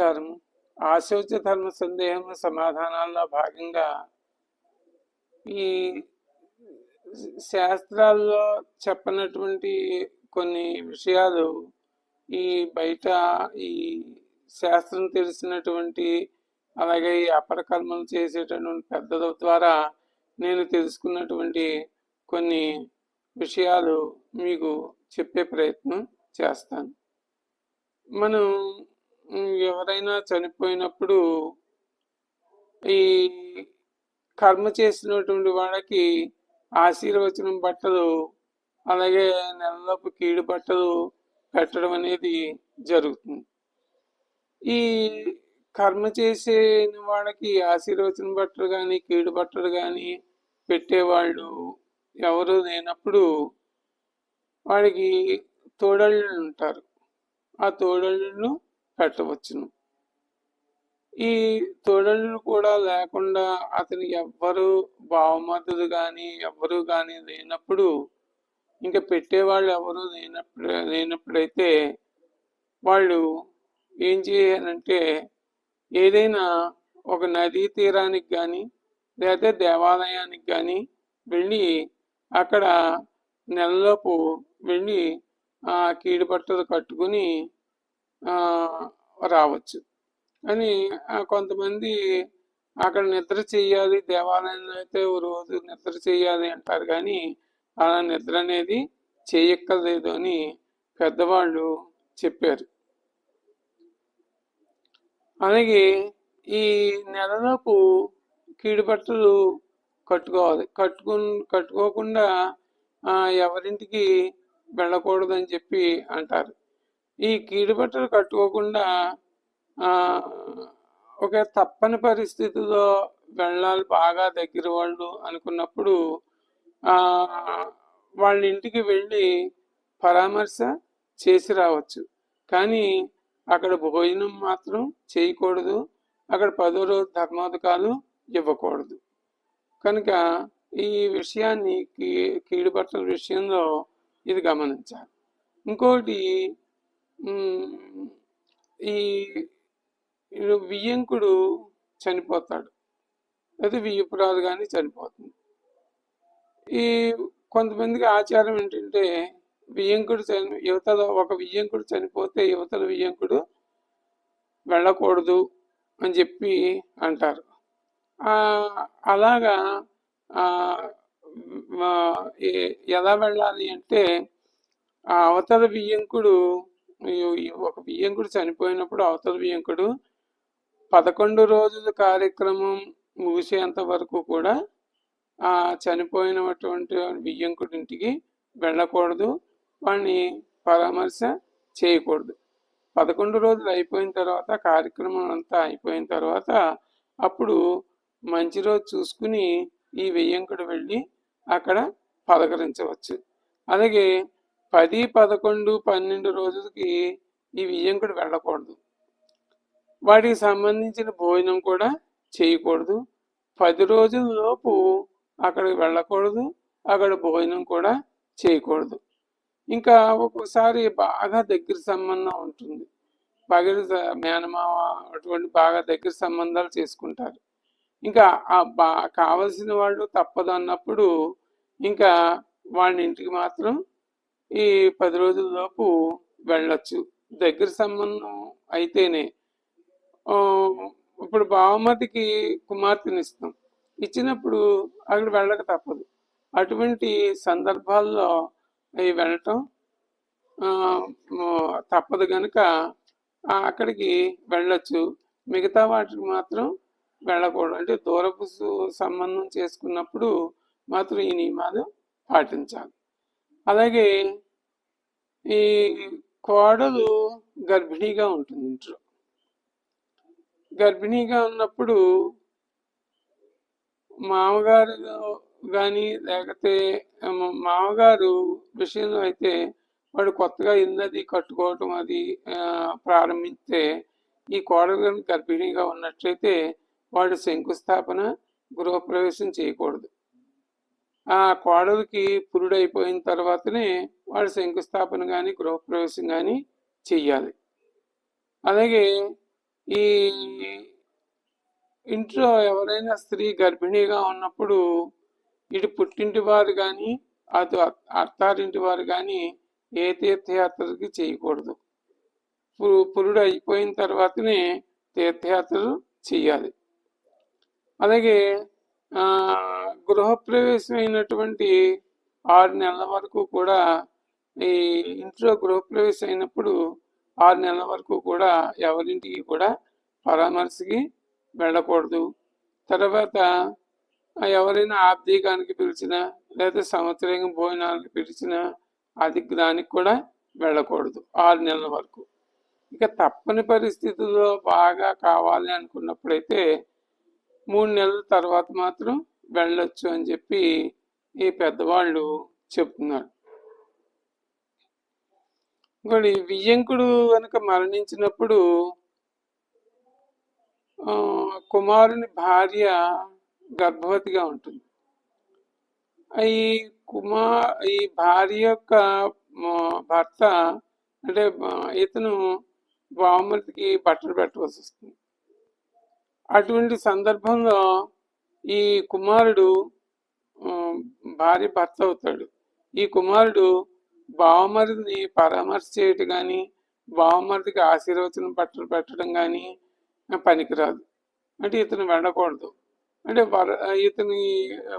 నమస్కారం ఆశోచ ధర్మ సందేహం సమాధానాల్లో భాగంగా ఈ శాస్త్రాల్లో చెప్పనటువంటి కొన్ని విషయాలు ఈ బయట ఈ శాస్త్రం తెలిసినటువంటి అలాగే ఈ అపరకర్మలు చేసేటటువంటి పెద్దల ద్వారా నేను తెలుసుకున్నటువంటి కొన్ని విషయాలు మీకు చెప్పే ప్రయత్నం చేస్తాను. మనం ఎవరైనా చనిపోయినప్పుడు ఈ కర్మ చేసినటువంటి వాళ్ళకి ఆశీర్వచనం బట్టలు అలాగే నెలలోపు కీడు బట్టలు పెట్టడం అనేది జరుగుతుంది. ఈ కర్మ చేసే వాళ్ళకి ఆశీర్వచన బట్టలు కానీ కీడు బట్టలు కానీ పెట్టేవాళ్ళు ఎవరు లేనప్పుడు వాడికి తోడళ్ళు ఉంటారు. ఆ తోడళ్ళను పెట్టవచ్చును. ఈ తోడళ్ళు కూడా లేకుండా అతని ఎవ్వరు బావమతులు కానీ ఎవ్వరు కానీ లేనప్పుడు ఇంకా పెట్టేవాళ్ళు ఎవరు లేనప్పుడు లేనప్పుడైతే వాళ్ళు ఏం చేయాలంటే ఏదైనా ఒక నదీ తీరానికి కానీ లేదా దేవాలయానికి కానీ వెళ్ళి అక్కడ నెలలోపు వెళ్ళి ఆ కీడుపట్టలు కట్టుకుని రావచ్చు. అని కొంతమంది అక్కడ నిద్ర చేయాలి దేవాలయంలో అయితే ఓ రోజు నిద్ర చేయాలి అంటారు కానీ అలా నిద్ర అనేది చేయక్కర్లేదు అని పెద్దవాళ్ళు చెప్పారు. అలాగే ఈ నెలలోపు కీడు బట్టలు కట్టుకోవాలి. కట్టుకు కట్టుకోకుండా ఎవరింటికి వెళ్ళకూడదని చెప్పి అంటారు. ఈ కీడుబట్టలు కట్టుకోకుండా ఒక తప్పని పరిస్థితిలో వెళ్ళాలి బాగా దగ్గర వాళ్ళు అనుకున్నప్పుడు వాళ్ళ ఇంటికి వెళ్ళి పరామర్శ చేసి రావచ్చు. కానీ అక్కడ భోజనం మాత్రం చేయకూడదు. అక్కడ పదో రోజు ధర్మోదకాలు ఇవ్వకూడదు. కనుక ఈ విషయాన్ని కీ- కీడుబట్టల విషయంలో ఇది గమనించాలి. ఇంకోటి ఈ వియ్యంకుడు చనిపోతాడు. అది వియ్యపురాలు కానీ చనిపోతుంది. ఈ కొంతమందికి ఆచారం ఏంటంటే వియ్యంకుడు చని యువతలో ఒక వియ్యంకుడు చనిపోతే యువతల వియ్యంకుడు వెళ్ళకూడదు అని చెప్పి అంటారు. అలాగా ఎలా వెళ్ళాలి అంటే ఆ అవతల బియ్యంకుడు ఒక బియ్యంకుడు చనిపోయినప్పుడు అవతల బియ్యంకుడు పదకొండు రోజుల కార్యక్రమం ముగిసేంత వరకు కూడా ఆ చనిపోయినటువంటి బియ్యంకుడి ఇంటికి వెళ్ళకూడదు. వాడిని పరామర్శ చేయకూడదు. పదకొండు రోజులు అయిపోయిన తర్వాత కార్యక్రమం అంతా అయిపోయిన తర్వాత అప్పుడు మంచి రోజు చూసుకుని ఈ వెయ్యంకుడు వెళ్ళి అక్కడ పలకరించవచ్చు. అలాగే పది పదకొండు పన్నెండు రోజులకి ఈ వియ్యంకుడు వెళ్ళకూడదు. వాటికి సంబంధించిన భోజనం కూడా చేయకూడదు. పది రోజుల లోపు అక్కడికి వెళ్ళకూడదు. అక్కడ భోజనం కూడా చేయకూడదు. ఇంకా ఒక్కొక్కసారి బాగా దగ్గర సంబంధం ఉంటుంది. బాగా మేనమామ అటువంటి బాగా దగ్గర సంబంధాలు చేసుకుంటారు. ఇంకా ఆ బా కావలసిన వాళ్ళు తప్పదు అన్నప్పుడు ఇంకా వాళ్ళ ఇంటికి మాత్రం ఈ పది రోజుల్లోపు వెళ్ళొచ్చు. దగ్గర సంబంధం అయితేనే. ఇప్పుడు బావమతికి కుమార్తెని ఇస్తాం ఇచ్చినప్పుడు అక్కడ వెళ్ళక తప్పదు. అటువంటి సందర్భాల్లో అవి వెళ్ళటం తప్పదు కనుక అక్కడికి వెళ్ళొచ్చు. మిగతా వాటికి మాత్రం వెళ్ళకూడదు. అంటే దూరపు సంబంధం చేసుకున్నప్పుడు మాత్రం ఈ నియమాలు పాటించాలి. అలాగే ఈ కోడలు గర్భిణీగా ఉంటుంది ఇంట్లో. గర్భిణీగా ఉన్నప్పుడు మామగారు కానీ లేకపోతే మామగారు విషయంలో అయితే వాడు కొత్తగా ఇన్నది కట్టుకోవటం అది ప్రారంభిస్తే ఈ కోడలు గర్భిణీగా ఉన్నట్లయితే వాడు శంకుస్థాపన గృహప్రవేశం చేయకూడదు. ఆ కోడలికి పురుడైపోయిన తర్వాతనే వాడు శంకుస్థాపన కానీ గృహప్రవేశం కానీ చెయ్యాలి. అలాగే ఈ ఇంట్లో ఎవరైనా స్త్రీ గర్భిణీగా ఉన్నప్పుడు ఇటు పుట్టింటి వారు కానీ అటు అత్తారింటి వారు కానీ ఏ తీర్థయాత్రకి చేయకూడదు. పు- పురుడు అయిపోయిన తర్వాతనే తీర్థయాత్రలు చేయాలి అలాగే గృహప్రవేశం అయినటువంటి ఆరు నెలల వరకు కూడా ఈ ఇంట్లో గృహప్రవేశం అయినప్పుడు ఆరు నెలల వరకు కూడా ఎవరింటికి కూడా పరామర్శకి వెళ్ళకూడదు. తర్వాత ఎవరైనా ఆబ్దీకానికి పిలిచినా లేదా సంవత్సరం భోజనానికి పిలిచినా అది దానికి కూడా వెళ్ళకూడదు ఆరు నెలల వరకు. ఇక తప్పని పరిస్థితుల్లో బాగా కావాలి అనుకున్నప్పుడైతే మూడు నెలల తర్వాత మాత్రం వెళ్ళొచ్చు అని చెప్పి ఈ పెద్దవాళ్ళు చెప్తున్నారు. ఇంకోటి వియ్యంకుడు కనుక మరణించినప్పుడు కుమారుని భార్య గర్భవతిగా ఉంటుంది. ఈ కుమార్ ఈ భార్య యొక్క భర్త అంటే ఇతను బావమతికి బట్టలు పెట్టవలసి వస్తుంది. అటువంటి సందర్భంలో ఈ కుమారుడు భార్య భర్త అవుతాడు. ఈ కుమారుడు బావమరిదిని పరామర్శ చేయటం కానీ బావమరిదికి ఆశీర్వచనం బట్టలు పెట్టడం కానీ పనికిరాదు. అంటే ఇతను వెళ్ళకూడదు. అంటే వర ఇతని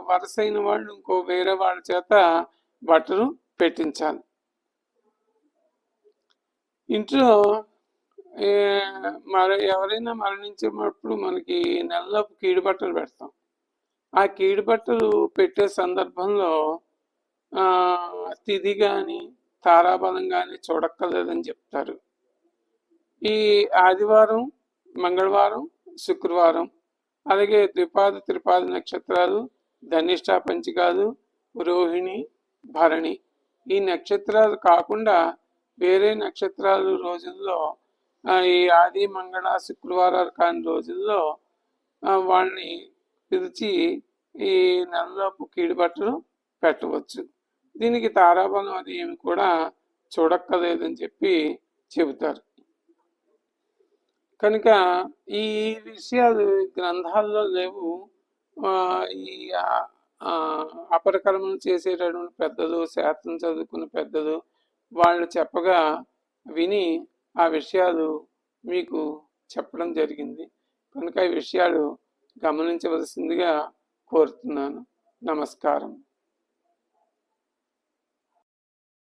వరసైన వాళ్ళు ఇంకో వేరే వాళ్ళ చేత బట్టలు పెట్టించాలి. ఇంట్లో మర ఎవరైనా మరణించినప్పుడు మనకి నెలలో కీడుబట్టలు పెడతాం. ఆ కీడుబట్టలు పెట్టే సందర్భంలో తిథి కానీ తారాబలం కానీ చూడక్కర్లేదని చెప్తారు. ఈ ఆదివారం మంగళవారం శుక్రవారం అలాగే ద్విపాద త్రిపాద నక్షత్రాలు ధనిష్ట పంచికాలు రోహిణి భరణి ఈ నక్షత్రాలు కాకుండా వేరే నక్షత్రాలు రోజుల్లో ఈ ఆది మంగళ శుక్రవార కాని రోజుల్లో వాళ్ళని పిలిచి ఈ నెలలోపు కీడుబట్టలు పెట్టవచ్చు. దీనికి తారాబలం అది ఏమి కూడా చూడక్కర్లేదని చెప్పి చెబుతారు. కనుక ఈ విషయాలు గ్రంథాల్లో లేవు. ఈ అపరకర్మలు చేసేటటువంటి పెద్దలు శాస్త్రం చదువుకున్న పెద్దలు వాళ్ళు చెప్పగా విని ఆ విషయాలు మీకు చెప్పడం జరిగింది. కనుక ఈ విషయాలు గమనించవలసిందిగా కోరుతున్నాను. నమస్కారం.